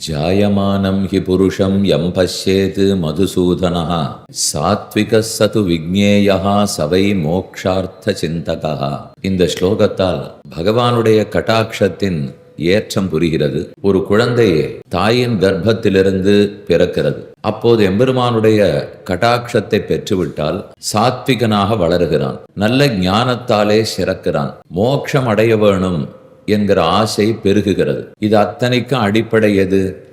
जायमानं हि पुरुषं यं पश्येत् मधुसूदनः சாத்விக சது விக்னேயா சவை மோக்ஷார்த்த சிந்தகா இந்த ஸ்லோகத்தால் பகவானுடைய கட்டாட்சத்தின் ஏற்றம் புரிகிறது ஒரு குழந்தை தாயின் கர்ப்பத்திலிருந்து பிறக்கிறது அப்போது எம்பெருமானுடைய கட்டாட்சத்தை பெற்றுவிட்டால் சாத்விகனாக வளருகிறான் நல்ல ஞானத்தாலே சிறக்கிறான் மோட்சம் அடைய வேணும் என்கிற ஆசை பெருகுகிறது. இது அத்தனைக்கும் அடிப்படை எது?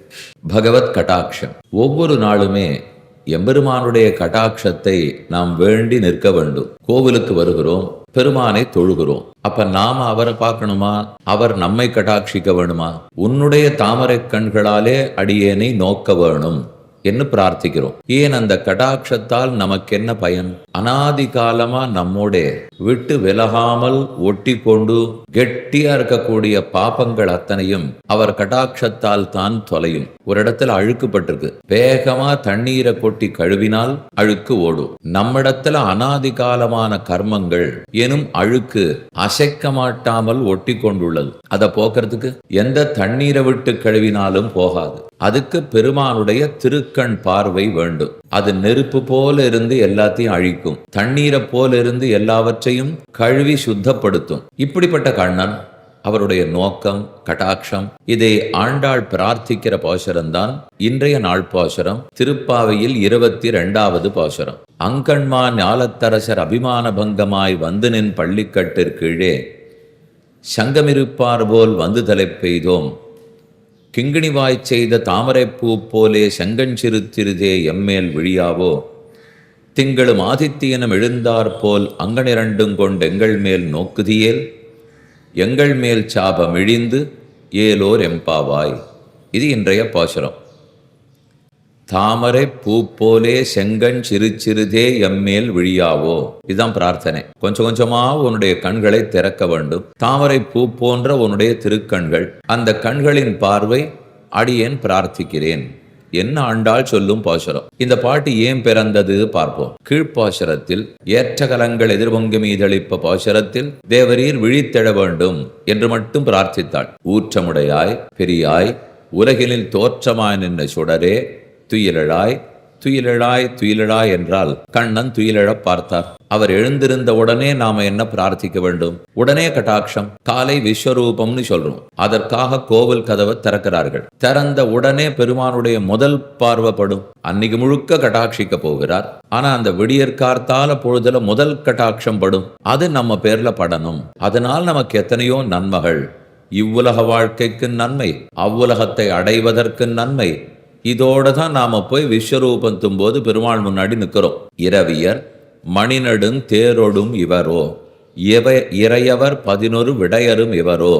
பகவத் கட்டாட்சம். ஒவ்வொரு நாளுமே எம்பெருமானுடைய கட்டாட்சத்தை நாம் வேண்டி நிற்க வேண்டும். கோவிலுக்கு வருகிறோம் பெருமானை தொழுகிறோம். அப்ப நாம அவரை பார்க்கணுமா? அவர் நம்மை கட்டாட்சிக்க வேணுமா? உன்னுடைய தாமரை கண்களாலே அடியேனை நோக்க வேணும். என்று பிரார்த்திக்கிறோம். ஏன் அந்த கடாட்சத்தால் நமக்கு என்ன பயன்? அனாதி காலமா நம்மோட விட்டு விலகாமல் ஒட்டி கொண்டு கெட்டியா இருக்கக்கூடிய பாபங்கள் அத்தனையும் அவர் கடாட்சத்தால் தான் தொலையும். ஒரு இடத்துல அழுக்குப்பட்டிருக்கு. வேகமா தண்ணீரை கொட்டி கழுவினால் அழுக்கு ஓடும். நம்மிடத்துல அனாதி காலமான கர்மங்கள் எனும் அழுக்கு அசைக்க மாட்டாமல் ஒட்டி கொண்டுள்ளது. அதை போக்குறதுக்கு எந்த தண்ணீரை விட்டு கழுவினாலும் போகாது. அதுக்கு பெருமானுடைய திருக்கண் பார்வை வேண்டும். அது நெருப்பு போல இருந்து எல்லாத்தையும் அழிக்கும். தண்ணீரை போல இருந்து எல்லாவற்றையும் கழுவி சுத்தப்படுத்தும். இப்படிப்பட்ட கண்ணன் அவருடைய நோக்கம் கட்டாட்சம் இதை ஆண்டாள் பிரார்த்திக்கிற பாசுரம்தான் இன்றைய நாள் பாசுரம். திருப்பாவையில் இருபத்தி ரெண்டாவது பாசுரம். அங்கண்மா ஞாலத்தரசர் அபிமான பங்கமாய் வந்து நின் பள்ளிக்கட்டிற்கீழே சங்கமிருப்பார் போல் வந்து தலை பெய்தோம். கிங்கிணிவாய் செய்த தாமரைப்பூ போலே செங்கஞ்சிறுத்திருதே எம்மேல் விழியாவோ? திங்களும் ஆதித்தியனம் எழுந்தாற்போல் அங்கனிரண்டும் கொண்டு எங்கள் மேல் நோக்குதியேல்? எங்கள் மேல் சாபம் இழிந்து ஏலோர் எம்பாவாய். இது இன்றைய பாசுரம். தாமரை பூ போலே செங்கண் சிறு சிறுதே எம்மேல் விழியாவோ? இதுதான் பிரார்த்தனை. கொஞ்சம் கொஞ்சமா உன்னுடைய கண்களை திறக்க வேண்டும். தாமரை பூ போன்ற உன்னுடைய திருக்கண்கள் அந்த கண்களின் பார்வை அடியேன் பிரார்த்திக்கிறேன். என்ன ஆண்டாள் சொல்லும் பாசுரம்? இந்த பாட்டு ஏன் பிறந்தது பார்ப்போம். கீழ்ப்பாசுரத்தில் ஏற்ற கலங்கள் எதிர்பொங்கு மீதளிப்ப பாசுரத்தில் தேவரீர் விழித்தெழ வேண்டும் என்று மட்டும் பிரார்த்தித்தாள். ஊற்றமுடையாய் பெரியாய் உலகினில் தோற்றமாய் நின்ற சுடரே துயிலழாய் துயிலழாய் துயிலழாய் என்றால் கண்ணன் துயிலழப் பார்த்தார். அவர் எழுந்திருந்த உடனே நாம என்ன பிரார்த்திக்க வேண்டும்? உடனே கட்டாட்சம் காலை விஸ்வரூபம்னு சொல்றோம். அதற்காக கோவில் கதவை திறக்கிறார்கள். திறந்த உடனே பெருமானுடைய முதல் பார்வைப்படும். அன்னைக்கு முழுக்க கட்டாட்சிக்க போகிறார். ஆனா அந்த விடியற்கார்த்தால பொழுதுல முதல் கட்டாட்சம் படும். அது நம்ம பேர்ல படணும். அதனால் நமக்கு எத்தனையோ நன்மைகள். இவ்வுலக வாழ்க்கைக்கு நன்மை. அவ்வுலகத்தை அடைவதற்கு நன்மை. இதோட தான் நாம போய் விஸ்வரூபம் போது பெருமாள் முன்னாடி நிற்கிறோம் இரவியர் மணிநடும் தேரொடும் இவரோ இவ இறையவர் பதினொரு விடையரும் இவரோ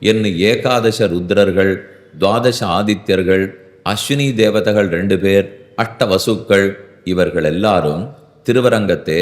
என்னு ஏகாதச ருத்ரர்கள் துவாதச ஆதித்யர்கள் அஸ்வினி தேவதைகள் ரெண்டு பேர் அட்ட வசுக்கள் இவர்கள் எல்லாரும் திருவரங்கத்தே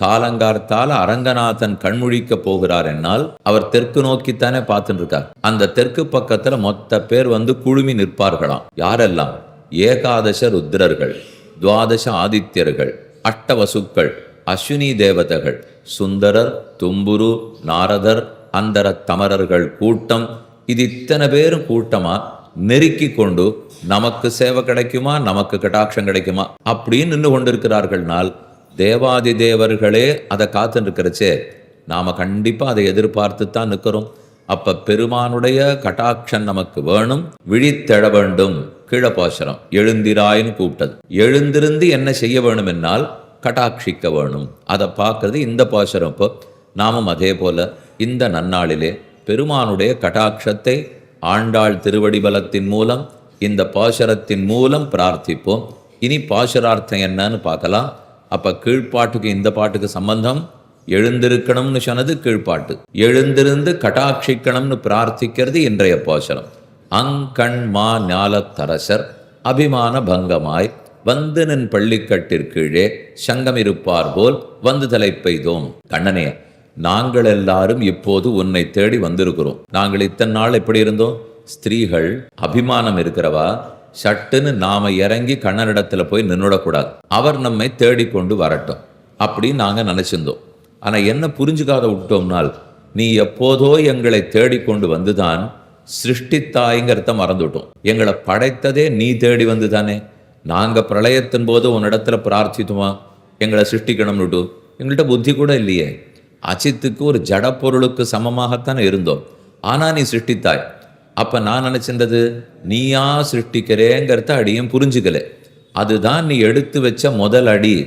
காலங்கார்த்தால அரங்கநாதன் கண்முழிக்க போகிறார் என்னால் அவர் தெற்கு நோக்கித்தானே பார்த்துட்டு இருக்கார். அந்த தெற்கு பக்கத்துல மொத்த பேர் வந்து குழுமி நிற்பார்களாம். யாரெல்லாம்? ஏகாதச ருத்ரர்கள் துவாதச ஆதித்யர்கள் அட்டவசுக்கள் அஸ்வினி தேவதகள் சுந்தரர் தும்புரு நாரதர் அந்தர தமரர்கள் கூட்டம். இது இத்தனை பேரும் கூட்டமா? நெருக்கி கொண்டு நமக்கு சேவை கிடைக்குமா? நமக்கு கட்டாட்சம் கிடைக்குமா? அப்படின்னு நின்று கொண்டிருக்கிறார்கள்னால் தேவாதி தேவர்களே அதை காத்துருக்கிறச்சே நாம கண்டிப்பாக அதை எதிர்பார்த்து தான் நிற்கிறோம். அப்போ பெருமானுடைய கட்டாட்சம் நமக்கு வேணும். விழித்தெழ வேண்டும். கீழப்பாசனம் எழுந்திராயின்னு கூப்பிட்டது. எழுந்திருந்து என்ன செய்ய வேணும் என்னால் கட்டாட்சிக்க வேணும். அதை பார்க்கறது இந்த பாசுரம் இப்போ. நாமும் அதே போல் இந்த நன்னாளிலே பெருமானுடைய கட்டாட்சத்தை ஆண்டாள் திருவடிபலத்தின் மூலம் இந்த பாசுரத்தின் மூலம் பிரார்த்திப்போம். இனி பாசுரார்த்தம் என்னன்னு பார்க்கலாம். அப்போ கீழ்ப்பாட்டுக்கு இந்த பாட்டுக்கு சம்பந்தம்? எழுந்திருக்கணும்னு சொன்னது கீழ்ப்பாட்டு. எழுந்திருந்து கட்டாட்சிக்கணும்னு பிரார்த்திக்கிறது இன்றைய பாசுரம் அங்கண்மா ஞாலத்தரசர் அபிமான பங்கமாய் வந்து நின் பள்ளிக்கட்டிற்கீழே சங்கமிருப்பார் போல் வந்து தலை பெய்தோம். கண்ணனே நாங்கள் எல்லாரும் இப்போது உன்னை தேடி வந்திருக்கிறோம். நாங்கள் இத்தனை நாள் எப்படி இருந்தோம்? ஸ்திரீகள் அபிமானம் இருக்கிறவா? சட்டுன்னு நாம இறங்கி கண்ணனிடத்துல போய் நின்னுடக்கூடாது. அவர் நம்மை தேடிக்கொண்டு வரட்டும். அப்படின்னு நாங்க நினைச்சிருந்தோம். ஆனால் என்ன புரிஞ்சுக்காத விட்டோம்னால் நீ எப்போதோ எங்களை தேடிக்கொண்டு வந்துதான் சிருஷ்டித்தாய்ங்கிறத மறந்துவிட்டோம் எங்களை படைத்ததே நீ தேடி வந்து தானே. நாங்க பிரளயத்தின் போது உன்னிடத்துல பிரார்த்தித்துமா? எங்களை சிருஷ்டிக்கணும்னுட்டு எங்கள்கிட்ட புத்தி கூட இல்லையே. அஜித்துக்கு ஒரு ஜடப்பொருளுக்கு சமமாகத்தானே இருந்தோம். ஆனா நீ சிருஷ்டித்தாய். அப்ப நான் நினைச்சிருந்தது நீயா சிருஷ்டிக்கிறேங்கிறத அடியும் புரிஞ்சுக்கல. அதுதான் நீ எடுத்து வச்ச முதல் அடி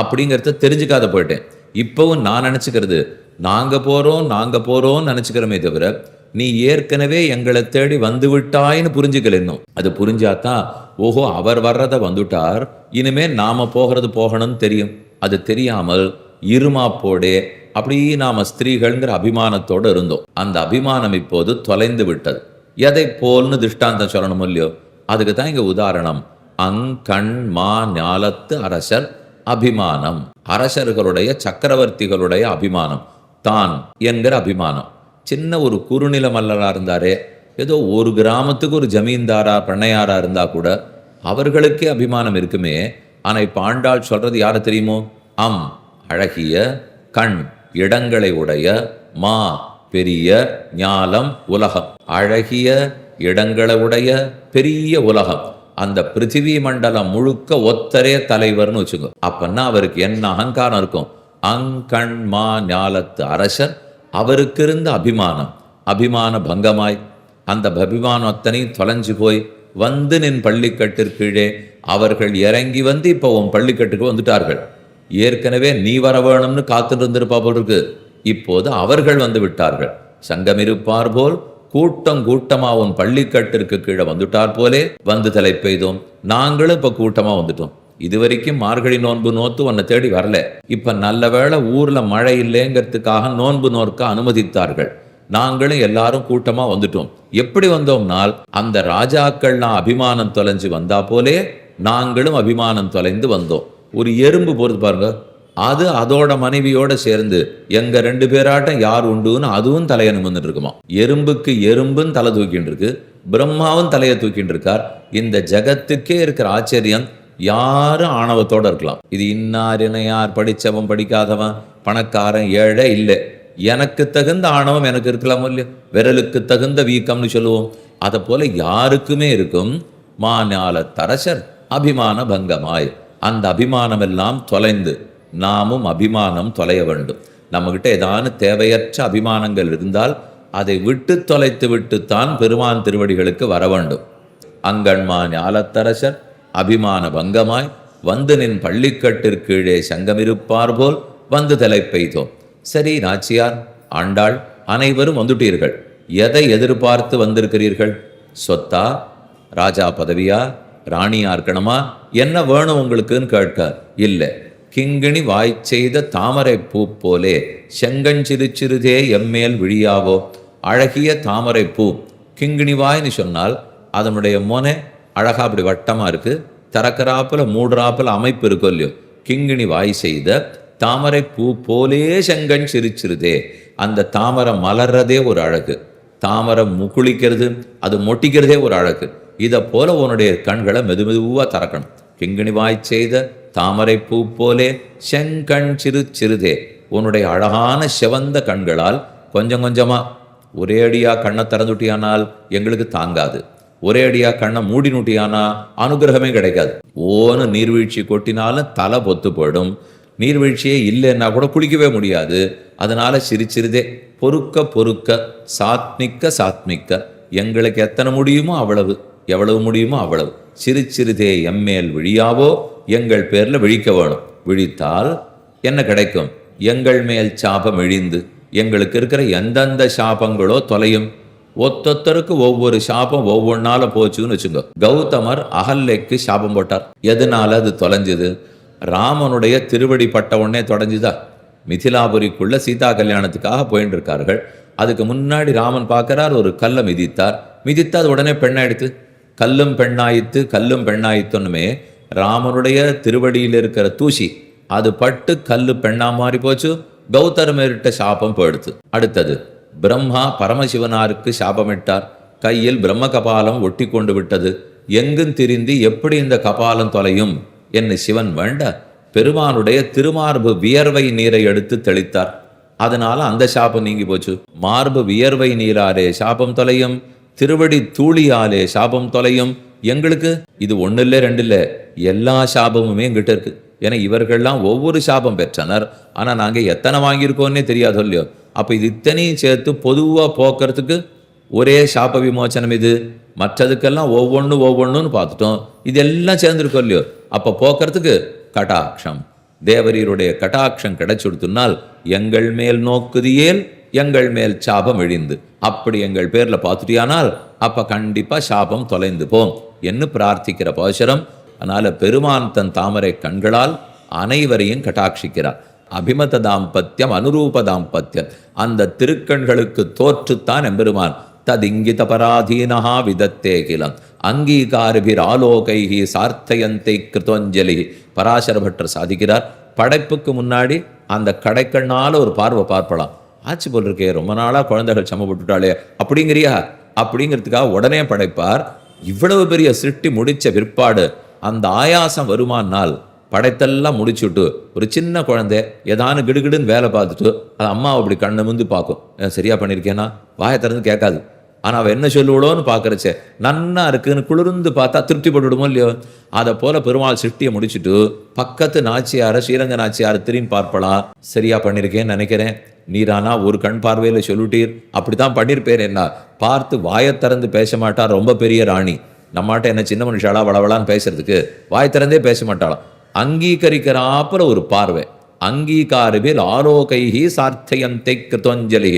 அப்படிங்கிறத தெரிஞ்சுக்காத போயிட்டேன். இப்போவும் நான் நினச்சிக்கிறது நாங்க போறோம் நாங்க போறோம்னு நினைச்சுக்கிறோமே தவிர நீ ஏற்கனவே எங்களை தேடி வந்து விட்டாய்ன்னு புரிஞ்சுக்கல இன்னும் அது புரிஞ்சாதான் ஓஹோ அவர் வர்றத வந்துட்டார். இனிமே நாம போகிறது போகணும்னு தெரியும். அது தெரியாமல் இருமாப்போடே அப்படி நாம ஸ்திரீகள்ங்கிற அபிமானத்தோடு இருந்தோம். அந்த அபிமானம் இப்போது தொலைந்து விட்டது. எதை போல்னு திருஷ்டாந்தம் சொல்லணும் இல்லையோ? அதுக்கு தான் இங்க உதாரணம். அங்கண் மா ஞாலத்து அரசர் அபிமானம். அரசர்களுடைய சக்கரவர்த்திகளுடைய அபிமானம். தான் என்கிற அபிமானம். சின்ன ஒரு குறுநில மல்லராக இருந்தாரே ஏதோ ஒரு கிராமத்துக்கு ஒரு ஜமீன்தாரா பண்ணையாரா இருந்தா கூட அவர்களுக்கே அபிமானம் இருக்குமே. ஆனால் இப்போ ஆண்டாள் சொல்றது யாரை தெரியுமோ? அம் அழகிய கண் இடங்களை உடைய மா பெரிய ஞாலம் உலகம். அழகிய இடங்களை உடைய பெரிய உலகம். அந்த பிருத்திவி மண்டலம் முழுக்க ஒத்தரே தலைவர்னு வச்சுக்கோ. அப்பன்னா அவருக்கு என்ன அகங்காரம் இருக்கும்? அங்கண் மா ஞாலத்து அரசர் அவருக்கு இருந்த அபிமானம் அபிமான பங்கமாய் அந்த அபிமானம் அத்தனையும் தொலைஞ்சு போய் வந்து நின் பள்ளிக்கட்டிற்கீழே அவர்கள் இறங்கி வந்து இப்போ உன் பள்ளிக்கட்டுக்கு வந்துட்டார்கள். ஏற்கனவே நீ வர வேணும்னு காத்துட்டு இருந்திருப்பா போல் இருக்கு இப்போது அவர்கள் வந்து விட்டார்கள். சங்கமிருப்பார் போல் கூட்டம் கூட்டமா உன் பள்ளிக்கட்டிற்கு கீழே வந்துட்டார் போலே வந்து தலை பெய்தோம். நாங்களும் இப்போ கூட்டமாக வந்துட்டோம். இதுவரைக்கும் மார்கழி நோன்பு நோத்து உன்னை தேடி வரல. இப்ப நல்ல வேளை ஊர்ல மழை இல்லைங்கிறதுக்காக நோன்பு நோற்க அனுமதித்தார்கள். நாங்களும் எல்லாரும் கூட்டமா வந்துட்டோம். எப்படி வந்தோம்னால் அந்த ராஜாக்கள்லாம் அபிமானம் தொலைஞ்சு வந்தா போலே நாங்களும் அபிமானம் தொலைந்து வந்தோம். ஒரு எறும்பு பொறுத்து பாருங்க. அது அதோட மனைவியோட சேர்ந்து எங்க ரெண்டு பேராட்டம் யார் உண்டுன்னு அதுவும் தலையை நிமிர்ந்துட்டு இருக்குமா. எறும்புக்கு எறும்பும் தலை தூக்கிட்டு இருக்கு. பிரம்மாவும் தலையை தூக்கிட்டு இருக்கார். இந்த ஜகத்துக்கே இருக்கிற ஆச்சரியம் யாரும் ஆணவத்தோட இருக்கலாம். இது இன்னார் இணையார் படிச்சவன் படிக்காதவன் பணக்காரன் ஏழை இல்லை. எனக்கு தகுந்த ஆணவம் எனக்கு இருக்கலாம் இல்லையோ? விரலுக்கு தகுந்த வீக்கம்னு சொல்லுவோம். அதை போல யாருக்குமே இருக்கும் மாஞால தரசர் அபிமான பங்கமாய். அந்த அபிமானம் எல்லாம் தொலைந்து நாமும் அபிமானம் தொலைய வேண்டும். நம்மகிட்ட ஏதான தேவையற்ற அபிமானங்கள் இருந்தால் அதை விட்டு தொலைத்து விட்டுத்தான் பெருமான் திருவடிகளுக்கு வர வேண்டும். அங்கண்மா ஞாலத்தரசர் அபிமான பங்கமாய் வந்து நின் பள்ளிக்கட்டிற்கீழே சங்கமிருப்பார் போல் வந்து தலை பெய்தோம். சரி நாச்சியார் ஆண்டாள் அனைவரும் வந்துட்டீர்கள். எதை எதிர்பார்த்து வந்திருக்கிறீர்கள்? சொத்தா ராஜா பதவியா ராணியா இருக்கணுமா என்ன வேணும் உங்களுக்குன்னு கேட்க இல்லை. கிங்கிணி வாய் செய்த தாமரை பூ போலே செங்கஞ்சிறு சிறுதே எம்மேல் விழியாவோ? அழகிய தாமரை பூ கிங்கிணி வாய்னு சொன்னால் அதனுடைய மொனை அழகா அப்படி வட்டமாக இருக்கு. திறக்கறாப்புல மூடுறாப்பில் அமைப்பு இருக்கும் இல்லையோ? கிங்கிணி வாய் செய்த தாமரை பூ போலே செங்கண் சிரிச்சிருதே. அந்த தாமரை மலர்றதே ஒரு அழகு. தாமரை முகுளிக்கிறது அது மொட்டிக்கிறதே ஒரு அழகு. இதை போல உன்னுடைய கண்களை மெது மெதுவா திறக்கணும். கிங்கிணி வாய் செய்த தாமரை பூ போலே செங்கண் சிறு சிறுதே உன்னுடைய அழகான செவந்த கண்களால் கொஞ்சம் கொஞ்சமா ஒரே அடியா கண்ணை திறந்துட்டியானால் எங்களுக்கு தாங்காது. ஒரே அடியா கண்ணை மூடி நூட்டியானா அனுகிரகமே கிடைக்காது. ஓன்னு நீர்வீழ்ச்சி கொட்டினாலும் தலை பொத்து போயிடும். நீர்வீழ்ச்சியே இல்லைன்னா கூட குளிக்கவே முடியாது. அதனால சிரிச்சிருதே பொறுக்க பொறுக்க சாத்மிக்க சாத்மிக்க எங்களுக்கு எத்தனை முடியுமோ அவ்வளவு எவ்வளவு முடியுமோ அவ்வளவு. சிரிச்சிறுதே எம்மேல் விழியாவோ எங்கள் பேர்ல விழிக்க வேணும். விழித்தால் என்ன கிடைக்கும்? எங்கள் மேல் சாபம் இழிந்து எங்களுக்கு இருக்கிற எந்தெந்த சாபங்களோ தொலையும். ஒத்தொத்தருக்கு ஒவ்வொரு சாபம் ஒவ்வொன்னால போச்சுன்னு வச்சுங்க. கௌதமர் அகல்லைக்கு சாபம் போட்டார். எதனால அது தொலைஞ்சது? ராமனுடைய திருவடி பட்ட உடனே தொடஞ்சுதா? மிதிலாபுரிக்குள்ள சீதா கல்யாணத்துக்காக போயிட்டு இருக்கார்கள் அதுக்கு முன்னாடி ராமன் பார்க்கறார் ஒரு கல்லை மிதித்தார். மிதித்து அது உடனே பெண்ணாயிடுத்து. கல்லும் பெண்ணாயித்து கல்லும் பெண்ணாயித்துன்னுமே ராமனுடைய திருவடியில் இருக்கிற தூசி அது பட்டு கல்லு பெண்ணா மாறி போச்சு. கௌதமரிட்ட சாபம் போயிடுத்து. அடுத்தது பிரம்மா பரமசிவனாருக்கு சாபமிட்டார். கையில் பிரம்ம கபாலம் ஒட்டி கொண்டு விட்டது. எங்கும் திரிந்து எப்படி இந்த கபாலம் தொலையும்? என்று சிவன் வேண்ட பெருமானுடைய திருமார்பு வியர்வை நீரை எடுத்து தெளித்தார். அதனால அந்த சாபம் நீங்கி போச்சு. மார்பு வியர்வை நீராலே சாபம் தொலையும். திருவடி தூளியாலே சாபம் தொலையும். எங்களுக்கு இது ஒண்ணு இல்லை ரெண்டு இல்லை எல்லா சாபமுமே எங்கிட்ட இருக்கு. ஏன்னா இவர்கள்லாம் ஒவ்வொரு சாபம் பெற்றனர். ஆனா நாங்க எத்தனை வாங்கியிருக்கோன்னே தெரியாதோ இல்லையோ. அப்போ இது இத்தனையும் சேர்த்து பொதுவாக போக்குறதுக்கு ஒரே சாப விமோச்சனம் இது. மற்றதுக்கெல்லாம் ஒவ்வொன்றும் ஒவ்வொன்றுன்னு பார்த்துட்டோம். இதெல்லாம் சேர்ந்துருக்கோம் இல்லையோ? அப்போ போக்குறதுக்கு கடாட்சம் தேவரீருடைய கடாட்சம் கிடைச்சுடுத்துனால் எங்கள் மேல் நோக்குதியேல் எங்கள் மேல் சாபம் இழிந்து அப்படி எங்கள் பேரில் பார்த்துட்டியானால் அப்போ கண்டிப்பாக சாபம் தொலைந்து போம் என்று பிரார்த்திக்கிற பாசுரம். அதனால் பெருமான் தன் தாமரை கண்களால் அனைவரையும் கட்டாட்சிக்கிறார். அபிமத தாம்பத்தியம் அனுரூப தாம்பத்தியம் அந்த திருக்கண்களுக்கு தோற்றுத்தான் எம்பெருமான். ததிங்கித பராதீனஹா விதத்தே கிலம் அங்கீகாரபிர் ஆலோகைகி சார்த்தயந்தை கிருத்தோஞ்சலி. பராசர பட்டர் சாதிக்கிறார். படைப்புக்கு முன்னாடி அந்த கடைக்கண்ணால் ஒரு பார்வை பார்ப்பலாம். ஆச்சு போல் இருக்கே ரொம்ப நாளாக குழந்தைகள் சமப்பட்டுட்டாளே அப்படிங்கிறியா? அப்படிங்கிறதுக்காக உடனே படைப்பார். இவ்வளவு பெரிய சிருஷ்டி முடிச்ச பிற்பாடு அந்த ஆயாசம் வருமானால் படைத்தெல்லாம் முடிச்சுட்டு ஒரு சின்ன குழந்தை ஏதானு கிடுகிடுன்னு வேலை பார்த்துட்டு அது அம்மா அப்படி கண்ணை முந்து பார்க்கும். சரியாக சரியா வாயை திறந்து கேட்காது. ஆனால் அவள் என்ன சொல்லுவளோன்னு பார்க்கறச்சே நன்னா இருக்குன்னு குளிர்ந்து பார்த்தா திருப்தி விடுமோ இல்லையோ? அதை போல பெருமாள் சிருஷ்டியை முடிச்சுட்டு பக்கத்து நாச்சியாரை ஸ்ரீரங்க நாச்சியாரை திரும்பி பார்ப்பலாம் சரியா பண்ணியிருக்கேன்னு நினைக்கிறேன். நீரானா ஒரு கண் பார்வையில் சொல்லிட்டீர். அப்படி தான் பண்ணியிருப்பேர் என்ன பார்த்து வாயை திறந்து பேச மாட்டா ரொம்ப பெரிய ராணி. நம்மகிட்ட என்ன சின்ன மனுஷாலா வளவளான்னு பேசுறதுக்கு வாய் திறந்தே பேச மாட்டாளாம். அங்கீகரிக்கிறாப்புல ஒரு பார்வை. அங்கீகாரவில் ஆரோக்கைகி சார்த்தயந்தை கிருத்தஞ்சலி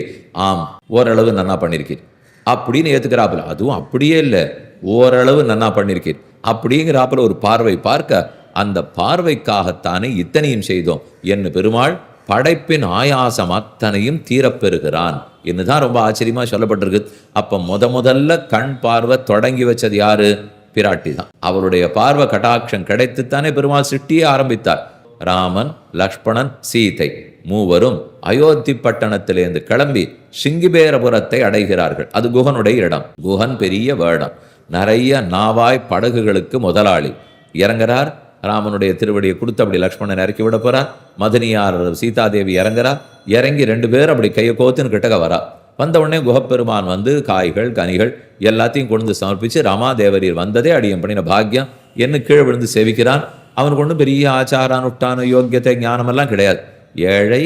ஆம் ஓரளவு நன்னா பண்ணியிருக்கீர் அப்படின்னு ஏற்றுக்கிறாப்புல அதுவும் அப்படியே இல்லை. ஓரளவு நன்னா பண்ணியிருக்கீர் அப்படிங்கிறாப்புல ஒரு பார்வை பார்க்க அந்த பார்வைக்காகத்தானே இத்தனையும் செய்தோம். என்ன பெருமாள் படைப்பின் ஆயாசம் அத்தனையும் தீரப்பெறுகிறான். என்னதான் ரொம்ப ஆச்சரியமாக சொல்லப்பட்டிருக்கு. அப்போ முத முதல்ல கண் பார்வை தொடங்கி வச்சது யாரு? பிராட்டி தான். அவருடைய பார்வை கடாட்சம் கிடைத்துத்தானே பெருமாள் சிட்டியே ஆரம்பித்தார். ராமன் லக்ஷ்மணன் சீதை மூவரும் அயோத்தி பட்டணத்திலிருந்து கிளம்பி சிங்கிபேரபுரத்தை அடைகிறார்கள். அது குகனுடைய இடம். குகன் பெரிய வேடம். நிறைய நாவாய் படகுகளுக்கு முதலாளி. இறங்குறார். ராமனுடைய திருவடியை கொடுத்து அப்படி லக்ஷ்மணன் இறக்கி விட போறார். மதனியார் சீதாதேவி இறங்குறா இறங்கி ரெண்டு பேர் அப்படி கையை கோத்துன்னு கிட்டக்க வரா. வந்த உடனே குகப்பெருமான் வந்து காய்கள் கனிகள் எல்லாத்தையும் கொண்டு வந்து சமர்ப்பிச்சு ரமாதேவரீர் வந்ததே அடியம் பண்ணின பாக்கியம் என்ன கீழே விழுந்து சேவிக்கிறான். அவனுக்கு ஒன்றும் பெரிய ஆச்சார உட்டான யோக்கியத்தை ஞானமெல்லாம் கிடையாது. ஏழை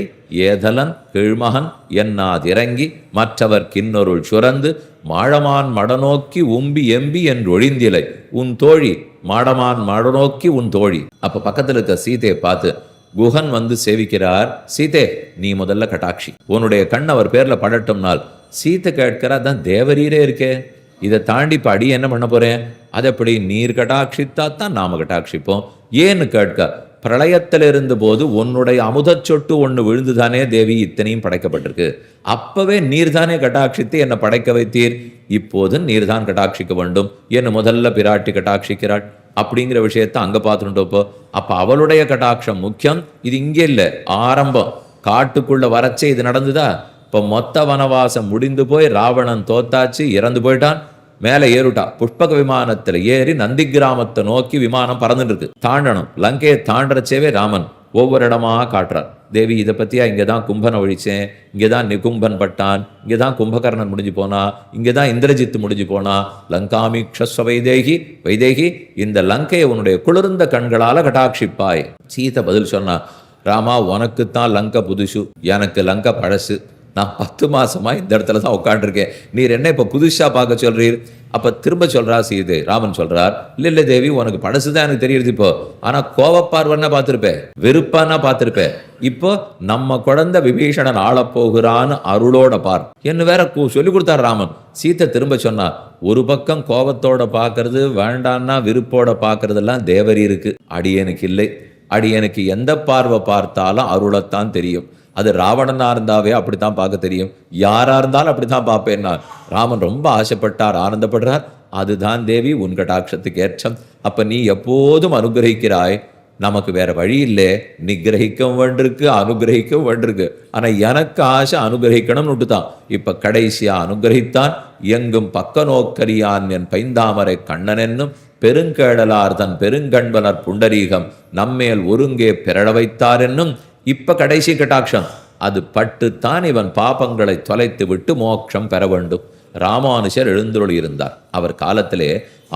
ஏதலன் கீழ்மகன் என்னாதிறங்கி மற்றவர் கிண்ணொருள் சுரந்து மாழமான் மடநோக்கி உம்பி எம்பி என்று ஒழிந்திலை. உன் தோழி மாடமான் மடநோக்கி உன் தோழி. அப்போ பக்கத்தில் இருக்க சீதையை பார்த்து குஹன் வந்து சேவிக்கிறார். சீதே நீ முதல்ல கட்டாட்சி. உன்னுடைய கண் அவர் பேரில் படட்டும்னால் சீத்தை கேட்கிறா தான் தேவரீரே இருக்கே. இதை தாண்டி இப்ப அடி என்ன பண்ண போறேன்? அது எப்படி நீர் கட்டாட்சித்தா தான் நாம கட்டாட்சிப்போம். ஏன்னு கேட்க பிரளயத்தில் இருந்த போது உன்னுடைய அமுதச் சொட்டு ஒன்று விழுந்துதானே தேவி இத்தனையும் படைக்கப்பட்டிருக்கு. அப்பவே நீர்தானே கட்டாட்சித்து என்னை படைக்க வைத்தீர்? இப்போது நீர்தான் கட்டாட்சிக்க வேண்டும். என்று முதல்ல பிராட்டி கட்டாட்சிக்கிறாள். அப்படிங்கிற விஷயத்தை அங்க பார்த்துட்டோப்போ அப்போ அவளுடைய கட்டாட்சம் முக்கியம். இது இங்கே இல்லை ஆரம்பம். காட்டுக்குள்ள வரச்சே இது நடந்துதா? இப்போ மொத்த வனவாசம் முடிந்து போய் ராவணன் தோத்தாச்சு இறந்து போயிட்டான். மேலே ஏறுட்டா. புஷ்பக விமானத்தில் ஏறி நந்தி கிராமத்தை நோக்கி விமானம் பறந்துட்டு இருக்கு. தாண்டணும். லங்கையை தாண்டறச்சேவே ராமன். ஒவ்வொரு இடமாக காட்டுறார். தேவி இதை பற்றியா இங்கே தான் கும்பனை ஒழிச்சேன். இங்கே தான் நிகும்பன் பட்டான். இங்கே தான் கும்பகர்ணன் முடிஞ்சு போனா. இங்கே தான் இந்திரஜித்து முடிஞ்சு போனா. லங்காமி வைதேகி வைதேகி இந்த லங்கையை உன்னுடைய குளிர்ந்த கண்களால் கட்டாட்சிப்பாய் சீதை பதில் சொன்னா ராமா உனக்குத்தான் லங்கை புதுசு. எனக்கு லங்கை பழசு. நான் பத்து மாசமா இந்த இடத்துல தான் உட்காந்துருக்கேன் நீர் என்ன இப்போ புதுசா பார்க்க சொல்றீர்? அப்போ திரும்ப சொல்றா சீது. ராமன் சொல்றார் இல்லை இல்லை தேவி உனக்கு பழசுதான் எனக்கு தெரியுது இப்போ. ஆனா கோவப்பார்வன்னா பார்த்திருப்பேன் வெறுப்பானா பார்த்திருப்பேன் இப்போ நம்ம குழந்தை விபீஷணன் ஆளப் போகிறான்னு அருளோட பார். என்ன வேற சொல்லி கொடுத்தார் ராமன். சீத்தை திரும்ப சொன்னார் ஒரு பக்கம் கோபத்தோட பார்க்கறது வேண்டான்னா விருப்போட பார்க்கறதெல்லாம் தேவரி இருக்கு அடியனுக்கு இல்லை. அடியனுக்கு எந்த பார்வை பார்த்தாலும் அருளைத்தான் தெரியும். அது ராவணனா இருந்தாவே அப்படித்தான் பார்க்க தெரியும். யாராக இருந்தாலும் அப்படித்தான் பார்ப்பேன்னா. ராமன் ரொம்ப ஆசைப்பட்டார் ஆனந்தப்படுறார். அதுதான் தேவி உன் கடாட்சத்துக்கு ஏற்றம். அப்போ நீ எப்போதும் அனுகிரகிக்கிறாய். நமக்கு வேற வழி இல்லை. நிகிரகிக்கவும் வேண்டிருக்கு அனுகிரகிக்கவும் வேண்டிருக்கு. ஆனால் எனக்கு ஆசை அனுகிரகிக்கணும்னு தான் இப்போ கடைசியாக அனுகிரகித்தான். எங்கும் பக்க நோக்கரியான் என் பைந்தாமரை கண்ணன் என்னும் பெருங்கேடலார் தன் பெருங்கண்பனர் புண்டரீகம் நம்மேல் ஒருங்கே பிறழ வைத்தார் என்னும் இப்ப கடைசி கட்டாட்சம். அது பட்டுத்தான் இவன் பாபங்களை தொலைத்து விட்டு மோட்சம் பெற வேண்டும். ராமானுஷர் எழுந்துருளி இருந்தார் அவர் காலத்திலே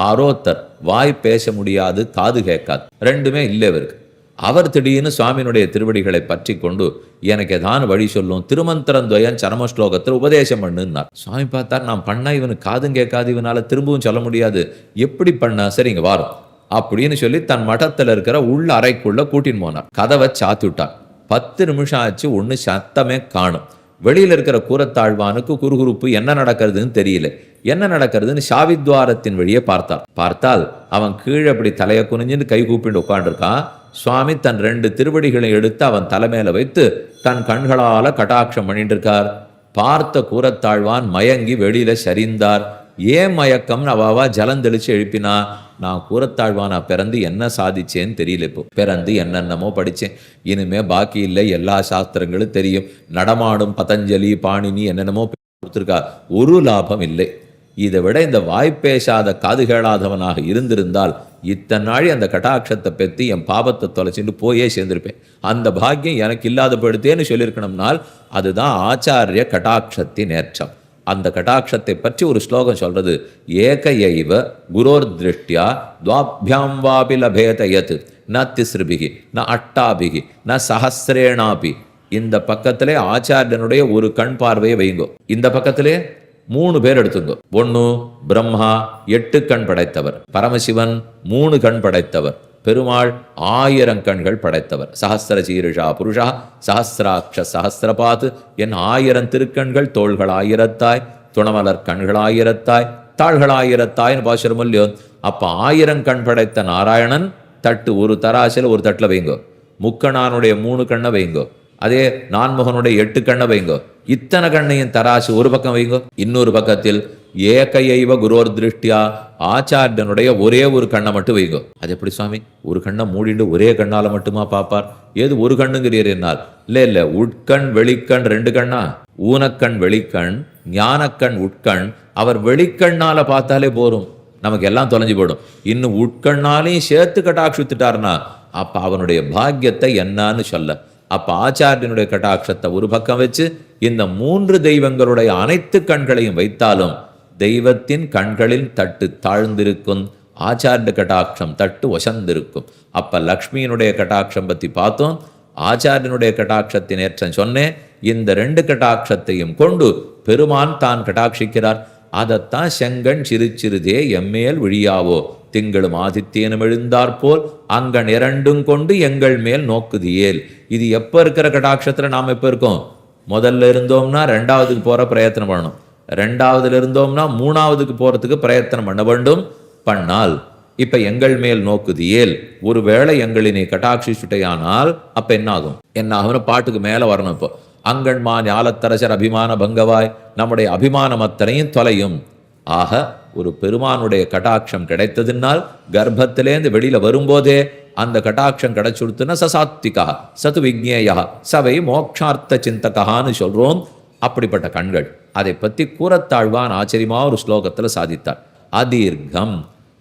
ஆரோத்தர் வாய் பேச முடியாது காது கேட்காது. ரெண்டுமே இல்லை இவருக்கு. அவர் திடீர்னு சுவாமியினுடைய திருவடிகளை பற்றி கொண்டு எனக்கு ஏதான வழி சொல்லும் திருமந்திரத்வயன் சரம ஸ்லோகத்தில் உபதேசம் பண்ணுன்னார். சுவாமி பார்த்தார் நான் பண்ணா இவனுக்கு காதும் கேட்காது இவனால திரும்பவும் சொல்ல முடியாது. எப்படி பண்ண? சரிங்க வாரம் அப்படின்னு சொல்லி தன் மഠத்துல இருக்கிற உள்ள அறைக்குள்ள கூட்டின்னு போனார். கதவை சாத்தி விட்டார் பத்து நிமிஷம் ஆச்சு ஒன்று சத்தமே காணும். வெளியில் இருக்கிற கூரத்தாழ்வானுக்கு குறுகுறுப்பு என்ன நடக்கிறதுன்னு தெரியல. என்ன நடக்கிறதுன்னு சாவித்வாரத்தின் வழியே பார்த்தான். பார்த்தால் அவன் கீழே அப்படி தலையை குனிஞ்சுன்னு கை கூப்பிட்டு உட்காந்துருக்கான் சுவாமி தன் ரெண்டு திருவடிகளை எடுத்து அவன் தலைமையில வைத்து தன் கண்களால கட்டாட்சம் பண்ணிட்டு இருக்கார் பார்த்த கூரத்தாழ்வான் மயங்கி வெளியில சரிந்தார். ஏன் மயக்கம்னு அவாவா ஜலம் தெளிச்சு எழுப்பினா நான் கூறத்தாழ்வானா பிறந்து என்ன சாதிச்சேன்னு தெரியல இப்போ. பிறந்து என்னென்னமோ படித்தேன் இனிமே பாக்கி இல்லை எல்லா சாஸ்திரங்களும் தெரியும். நடமாடும் பதஞ்சலி பாணினி என்னென்னமோ கொடுத்துருக்கா. ஒரு லாபம் இல்லை. இதை விட இந்த வாய்ப்பேசாத காது கேளாதவனாக இருந்திருந்தால் இத்தனை நாளி அந்த கட்டாட்சத்தை பெத்தி என் பாபத்தை தொலைச்சிட்டு போயே சேர்ந்திருப்பேன். அந்த பாக்கியம் எனக்கு இல்லாத படுத்தேன்னு சொல்லியிருக்கணும்னால் அதுதான் ஆச்சாரிய கட்டாட்சத்தின் ஏற்றம். அந்த கட்டாட்சத்தை பற்றி ஒரு ஸ்லோகம் சொல்றது ஏக எய்வ குரோர் திருஷ்டியா துவாபியாம் வாபி லபேத யத் ந திஸ்ருபிகி ந அட்டாபிகி ந சஹசிரேணாபி. இந்த பக்கத்திலே ஆச்சாரியனுடைய ஒரு கண் பார்வையை வைங்கோ. இந்த பக்கத்திலே மூணு பேர் எடுத்துங்கோ. ஒன்று பிரம்மா எட்டு கண் படைத்தவர். பரமசிவன் மூணு கண் படைத்தவர். பெருமாள் ஆயிரம் கண்கள் படைத்தவர். சஹசிர சீருஷா புருஷா சஹசிராட்ச சஹஸ்ரபாத் என் ஆயிரம் திருக்கண்கள் தோள்கள் ஆயிரத்தாய் துணமலர் கண்கள் ஆயிரத்தாய் தாள்கள் ஆயிரத்தாய்னு பாசுரம் இல்லையோ அப்ப ஆயிரம் கண் படைத்த நாராயணன் தட்டு ஒரு தராசில் ஒரு தட்டில் வைங்கோ. முக்கணானுடைய மூணு கண்ணை வைங்கோ. அதே நான்முகனுடைய எட்டு கண்ணை வைங்கோ. இத்தனை கண்ணையும் தராசு ஒரு பக்கம் வைங்கோ. இன்னொரு பக்கத்தில் ஏகையைவ குரோர் திருஷ்டியா ஆச்சாரியனுடைய ஒரே ஒரு கண்ணை மட்டும் வைங்கோ. அது எப்படி சுவாமி? ஒரு கண்ணை மூடிட்டு ஒரே கண்ணால மட்டுமா பார்ப்பார்? ஏது ஒரு கண்ணுங்கிறீர் என்னால். இல்ல இல்ல உட்கண் வெளிக்கண் ரெண்டு கண்ணா? ஊனக்கண் வெளிக்கண் ஞானக்கண் உட்கண். அவர் வெளிக்கண்ணால பார்த்தாலே போரும் நமக்கு எல்லாம் தொலைஞ்சு போயிடும். இன்னும் உட்கண்ணாலையும் சேர்த்து கட்டாட்சித்துட்டார்னா அப்ப அவனுடைய பாக்கியத்தை என்னன்னு சொல்ல. அப்போ ஆச்சாரியனுடைய கட்டாட்சத்தை ஒரு பக்கம் வச்சு இந்த மூன்று தெய்வங்களுடைய அனைத்து கண்களையும் வைத்தாலும் தெய்வத்தின் கண்களில் தட்டு தாழ்ந்திருக்கும் ஆச்சாரிய கட்டாட்சம் தட்டு ஒசந்திருக்கும். அப்போ லக்ஷ்மியினுடைய கட்டாட்சம் பற்றி பார்த்தோம். ஆச்சாரியனுடைய கட்டாட்சத்தின் ஏற்றம் சொன்னேன். இந்த ரெண்டு கட்டாட்சத்தையும் கொண்டு பெருமான் தான் கட்டாட்சிக்கிறார். அதைத்தான் செங்கண் சிறு சிறுதே எம்மேல் விழியாவோ. திங்களும் ஆதித்யனும் எழுந்தாற்போல் அங்கன் இரண்டும் கொண்டு எங்கள் மேல் நோக்குதியேல். இது எப்போ இருக்கிற கடாட்சத்துல நாம் எப்போ இருக்கோம்? முதல்ல இருந்தோம்னா ரெண்டாவதுக்கு போற பிரயத்தனம் பண்ணணும். ரெண்டாவதுல இருந்தோம்னா மூணாவதுக்கு போறதுக்கு பிரயத்தனம் பண்ண வேண்டும். பண்ணால் இப்ப எங்கள் மேல் நோக்குதியேல். ஒருவேளை எங்களினை கட்டாட்சிச்சுட்டையானால் அப்ப என்ன ஆகும் என்ன ஆகும்னு பாட்டுக்கு மேல வரணும் இப்போ. அங்கண்மா ஞாலத்தரசர் அபிமான பங்கவாய் நம்முடைய அபிமானம் அத்தனையும் தொலையும். ஆக ஒரு பெருமானுடைய கட்டாட்சம் கிடைத்ததுனால் கர்ப்பத்திலேருந்து வெளியில வரும்போதே அந்த கட்டாட்சம் கிடைச்சுடுத்துனா சசாத்விகா சது விக்னேயா சவை மோக்ஷார்த்த சிந்தகான்னு சொல்றோம். அப்படிப்பட்ட கண்கள். அதை பத்தி கூறத்தாழ்வான் ஆச்சரியமா ஒரு ஸ்லோகத்துல சாதித்தார். அதீர்கம்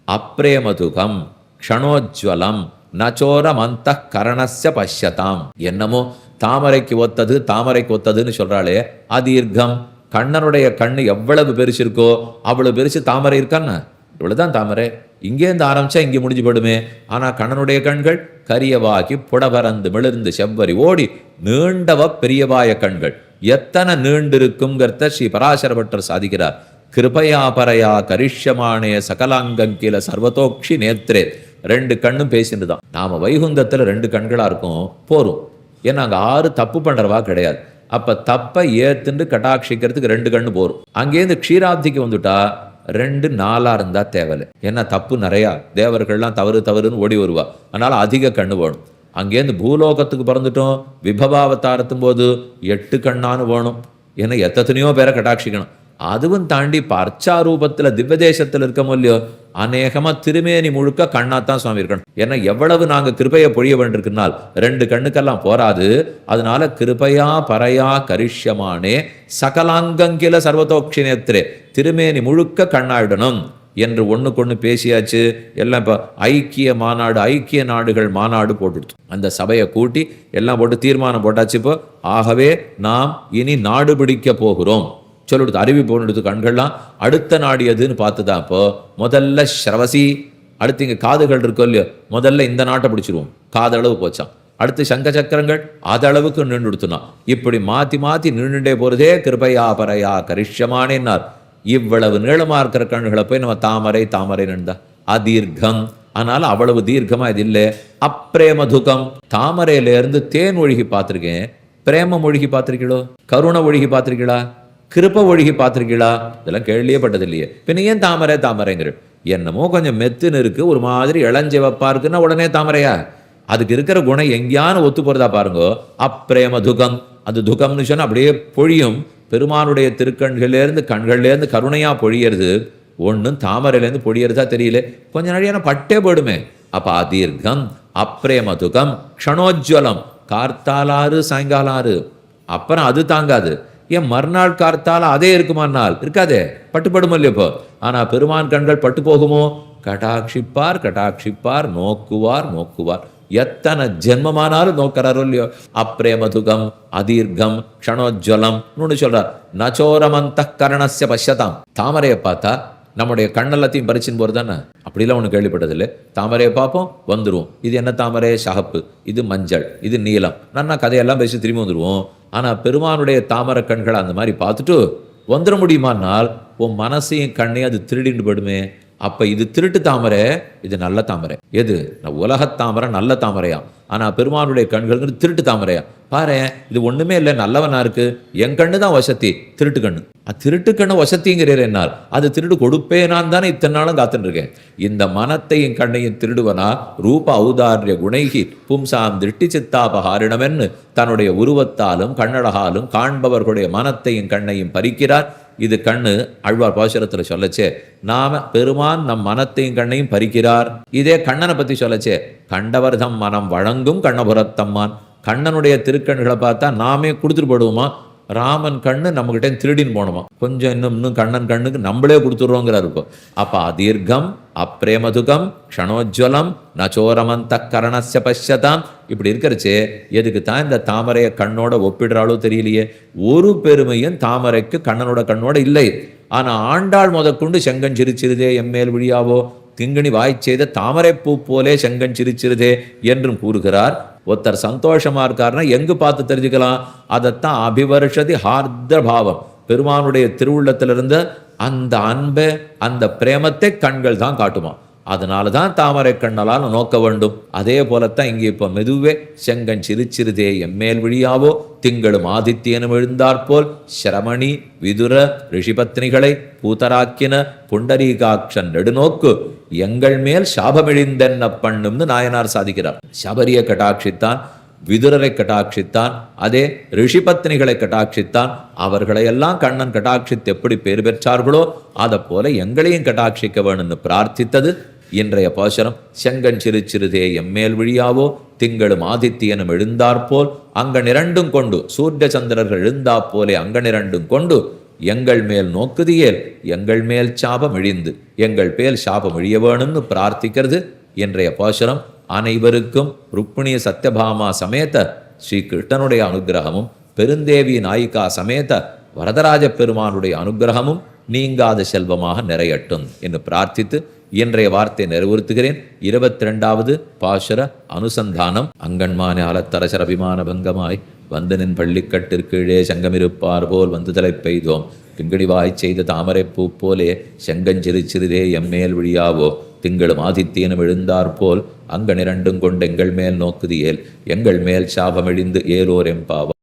அப்ரேமதுகம் க்ஷணோஜ்வலம் நச்சோரமந்த கரணஸ்ய பஷ்யதாம். என்னமோ தாமரைக்கு ஒத்தது தாமரைக்கு ஒத்ததுன்னு சொல்றாளே அதீர்கம் கண்ணனுடைய கண்ணு எவ்வளவு பெருசு இருக்கோ அவ்வளவு பெருசு தாமரை இருக்கான்னு? இவ்வளவுதான் தாமரை. இங்கேருந்து ஆரம்பிச்சா இங்கே முடிஞ்சு போடுமே ஆனா கண்ணனுடைய கண்கள் கரியவாகி புடபரந்து மிளிர்ந்து செவ்வரி ஓடி நீண்டவ பெரியவாய கண்கள். எத்தனை நீண்டிருக்குங்கிறத ஸ்ரீ பராசரபட்டர் சாதிக்கிறார். கிருபையா பரையா கரிஷ்யமானே சகலாங்கங்கில சர்வதோக்ஷி நேத்ரே. ரெண்டு கண்ணும் பேசிட்டு தான் நாம வைகுந்தத்துல ரெண்டு கண்களா இருக்கும் போரும் ஏன்னா அங்க ஆறு தப்பு பண்றவா கிடையாது. அப்போ தப்பை ஏத்துண்டு கட்டாட்சிக்கிறதுக்கு ரெண்டு கண்ணு போரும். அங்கேருந்து க்ஷீராப்திக்கு வந்துட்டா ரெண்டு நாளாக இருந்தால் தேவையில்லை ஏன்னா தப்பு நிறையா. தேவர்கள்லாம் தவறு தவறுன்னு ஓடி வருவா. அதனால் அதிக கண்ணு வேணும். அங்கேருந்து பூலோகத்துக்கு பிறந்துட்டோம். விபவாவத்தாரத்தும் போது எட்டு கண்ணான்னு வேணும். ஏன்னா எத்தனையோ பேரை கட்டாட்சிக்கணும். அதுவும் தாண்டி பர்ச்சா ரூபத்தில் திவ்ய தேசத்துல இருக்கமோ இல்லையோ அநேகமாக திருமேனி முழுக்க கண்ணாத்தான் சுவாமி இருக்கணும். ஏன்னா எவ்வளவு நாங்கள் கிருபையை பொழிய வேண்டியிருக்குனால் ரெண்டு கண்ணுக்கெல்லாம் போராது. அதனால கிருபையா பறையா கரிஷ்யமானே சகலாங்கங்கில சர்வதோக்ஷி நேத்திரே திருமேனி முழுக்க கண்ணாயிடணும் என்று ஒண்ணுக்கொண்ணு பேசியாச்சு. எல்லாம் இப்போ ஐக்கிய மாநாடு ஐக்கிய நாடுகள் மாநாடு போட்டுடுச்சு. அந்த சபையை கூட்டி எல்லாம் போட்டு தீர்மானம் போட்டாச்சு இப்போ. ஆகவே நாம் இனி நாடு பிடிக்க போகிறோம். சொல்லுடுது அருவி போனெடுத்து கண்கள்லாம் அடுத்த நாடி எதுன்னு பார்த்துதான் அப்போ முதல்ல ஸ்ரவசி அடுத்து இங்க காதுகள் இருக்கோ இல்லையோ முதல்ல இந்த நாட்டை பிடிச்சிருவோம். காதளவு போச்சான் அடுத்து சங்க சக்கரங்கள் அதளவுக்கு நின்று இப்படி மாத்தி மாத்தி நின்றுட்டே போறதே கிருபையா பரையா கரிஷ்யமானேன்னார் இவ்வளவு நீளமா இருக்கிற கண்களை போய் நம்ம தாமரை தாமரை நின்றா. அதீர்க்கம். அதனால அவ்வளவு தீர்க்கமா இது இல்லை. அப்பிரேமதுகம் தாமரையில இருந்து தேன் ஒழுகி பார்த்திருக்கேன். பிரேமம் ஒழுகி பார்த்துருக்கீளோ? கருணை ஒழுகி பார்த்துருக்கீளா? கிருப்ப ஒழுகி பார்த்துருக்கீளா? இதெல்லாம் கேள்வியே பட்டது இல்லையே பின்ன ஏன் தாமரை தாமரைங்கிற என்னமோ கொஞ்சம் மெத்துன்னு இருக்கு ஒரு மாதிரி இளஞ்சிவப்பா இருக்குன்னா உடனே தாமரையா? அதுக்கு இருக்கிற குணம் எங்கேயானு ஒத்து போகிறதா பாருங்கோ. அப்பிரேம துகம். அது துகம்னு சொன்னால் அப்படியே பொழியும். பெருமானுடைய திருக்கண்கள்லேருந்து கண்கள்லேருந்து கருணையாக பொழியறது. ஒன்றும் தாமரையிலேருந்து பொழியறதா தெரியல. கொஞ்ச நாளையான பட்டே போடுமே அப்போ அதீர்க்கம் அப்பிரேம துகம் க்ஷணோஜ்வலம். கார்த்தாலாறு சாயங்காலாறு. அப்புறம் அது தாங்காது. ஏன் மறுநாள் கார்த்தால அதே இருக்குமானால் இருக்காதே. பட்டுப்படும் இல்லையோ இப்போ? ஆனா பெருமான் கண்கள் பட்டு போகுமோ? கடாட்சிப்பார் கடாட்சிப்பார் நோக்குவார் நோக்குவார். எத்தனை ஜென்மமானாலும் நோக்கிறாரோ இல்லையோ? அப்பிரேமதுகம் அதீர்க்கம் க்ஷணோஜ்வலம் சொல்றார். நச்சோரமந்த கரணஸ்ய பஷ்யதாம். தாமரையை பார்த்தா நம்முடைய கண்ணெல்லாத்தையும் பறிச்சின்னு போகிறது தானே? அப்படிலாம் ஒன்று கேள்விப்பட்டதில்லை. தாமரையை பார்ப்போம் வந்துருவோம். இது என்ன தாமரை? சகப்பு. இது மஞ்சள். இது நீலம். நான் கதையெல்லாம் பேசி திரும்பி வந்துடுவோம் ஆனால் பெருமானுடைய தாமர கண்களை அந்த மாதிரி பார்த்துட்டு வந்துட முடியுமானால் உன் மனசையும் கண்ணையும் அது திருடிண்டு போயிடுமே. அப்போ இது திருட்டு தாமரை இது நல்ல தாமரை. எது? உலகத் தாமரை நல்ல தாமரையா? ஆனா பெருமானுடைய கண்கள் திருட்டு தாமரையா? பாரு இது ஒண்ணுமே இல்லை நல்லவனா இருக்கு? என் கண்ணு தான் வசதி திருட்டு கண்ணு. திருட்டு கண்ணு வசத்திங்கிறீர் என்னால். அது திருடு கொடுப்பேனான் தானே இத்தனை நாளும் காத்துட்டு இருக்கேன் இந்த மனத்தையும் கண்ணையும் திருடுவனா? ரூப ஔதாரிய குணைகி பும்சாம் திருஷ்டி சித்தாபஹாரிடமென்னு தன்னுடைய உருவத்தாலும் கண்ணழகாலும் காண்பவர்களுடைய மனத்தையும் கண்ணையும் பறிக்கிறார். இது கண்ணு அழ்வார் பாசுரத்தில் சொல்லச்சே நாம பெருமான் நம் மனத்தையும் கண்ணையும் பறிக்கிறார். இதே கண்ணனை பத்தி சொல்லச்சே கண்டவர்தம் மனம் வழங்கும் கண்ணபுரத்தம்மான். கண்ணனுடைய திருக்கண்களை பார்த்தா நாமே கொடுத்துட்டு போடுவோமா? ராமன் கண்ணு நம்மகிட்ட திருடின்னு போனோமா. கொஞ்சம் இன்னும் இன்னும் கண்ணன் கண்ணுக்கு நம்மளே கொடுத்துருவோங்கிறார் இப்போ. அப்போ அதீர்க்கம் அப்பிரேமதுகம் க்ஷணோஜ்வலம் நச்சோரமந்த கரணஸ்ய பஷ்யதாம். இப்படி இருக்கிறச்சே எதுக்கு தான் இந்த தாமரையை கண்ணோட ஒப்பிடுறாளோ தெரியலையே. ஒரு பெருமையும் தாமரைக்கு கண்ணனோட கண்ணோட இல்லை. ஆனால் ஆண்டாள் முதற்கொண்டு செங்கன் சிரிச்சிருதே எம்மேல் விழியாவோ? திங்கணி வாய் செய்த தாமரைப்பூ போலே செங்கன் சிரிச்சிருதே என்றும் கூறுகிறார் ஒருத்தர் சந்தோஷமாக இருக்காருன்னா எங்கே பார்த்து தெரிஞ்சுக்கலாம்? அதைத்தான் அபிவர்ஷதி ஹார்த பாவம். பெருமானுடைய திருவுள்ளத்திலிருந்து அந்த அன்பை அந்த பிரேமத்தை கண்கள் தான் காட்டுமா? அதனால தான் தாமரை கண்ணலால் நோக்க வேண்டும். அதே போலத்தான் இங்கே இப்போ மெதுவே செங்கன் சிறுச்சிறுதே எம்மேல் விழியாவோ திங்களும் ஆதித்யனும் எழுந்தாற்போல் சிரமணி விதுர ரிஷிபத்னிகளை பூதராக்கின புண்டரீகாட்சன் நெடுநோக்கு எங்கள் மேல் சாபமிழிந்தென்ன பண்ணும்னு நாயனார் சாதிக்கிறார். சபரிய கட்டாட்சித்தான் விதுரரை கட்டாட்சித்தான் அதே ரிஷிபத்னிகளை கட்டாட்சித்தான் அவர்களையெல்லாம் கண்ணன் கட்டாட்சித்து எப்படி பேர் பெற்றார்களோ அதை போல எங்களையும் கட்டாட்சிக்க வேணும்னு பிரார்த்தித்தது இன்றைய பாசனம் செங்கன் சிறு சிறுதே எம்மேல் விழியாவோ? திங்களும் ஆதித்யனும் எழுந்தாற்போல் அங்கனிரண்டும் கொண்டு சூரிய சந்திரர்கள் எழுந்தா போலே அங்கனிரண்டும் கொண்டு எங்கள் மேல் நோக்குதியேல் எங்கள் மேல் சாபம் இழிந்து எங்கள் பேல் சாபம் இழிய வேணும்னு பிரார்த்திக்கிறது இன்றைய பாசுரம். அனைவருக்கும் ருக்மிணிய சத்யபாமா சமேத ஸ்ரீ கிருஷ்ணனுடைய அனுகிரகமும் பெருந்தேவி நாயிகா சமேத வரதராஜ பெருமானுடைய அனுகிரகமும் நீங்காத செல்வமாக நிறையட்டும் என்று பிரார்த்தித்து இன்றைய வார்த்தை நிறைவுறுத்துகிறேன். இருபத்தி ரெண்டாவது பாசுர அனுசந்தானம். அங்கன்மான அலத்தரசர் அபிமான பங்கமாய் வந்தனின் பள்ளிக்கட்டிற்கீழே சங்கமிருப்பார் போல் வந்து தலை பெய்தோம். கிங்கடிவாய் செய்த தாமரைப்பூ போலே செங்கஞ்சிறு சிறிதே எம்மேல் விழியாவோ. திங்களும் ஆதித்யனும் எழுந்தார் போல் அங்கனிரண்டும் கொண்டு எங்கள் மேல் நோக்குதியேல். எங்கள் மேல் சாபமெழிந்து ஏலோர் எம்பாவா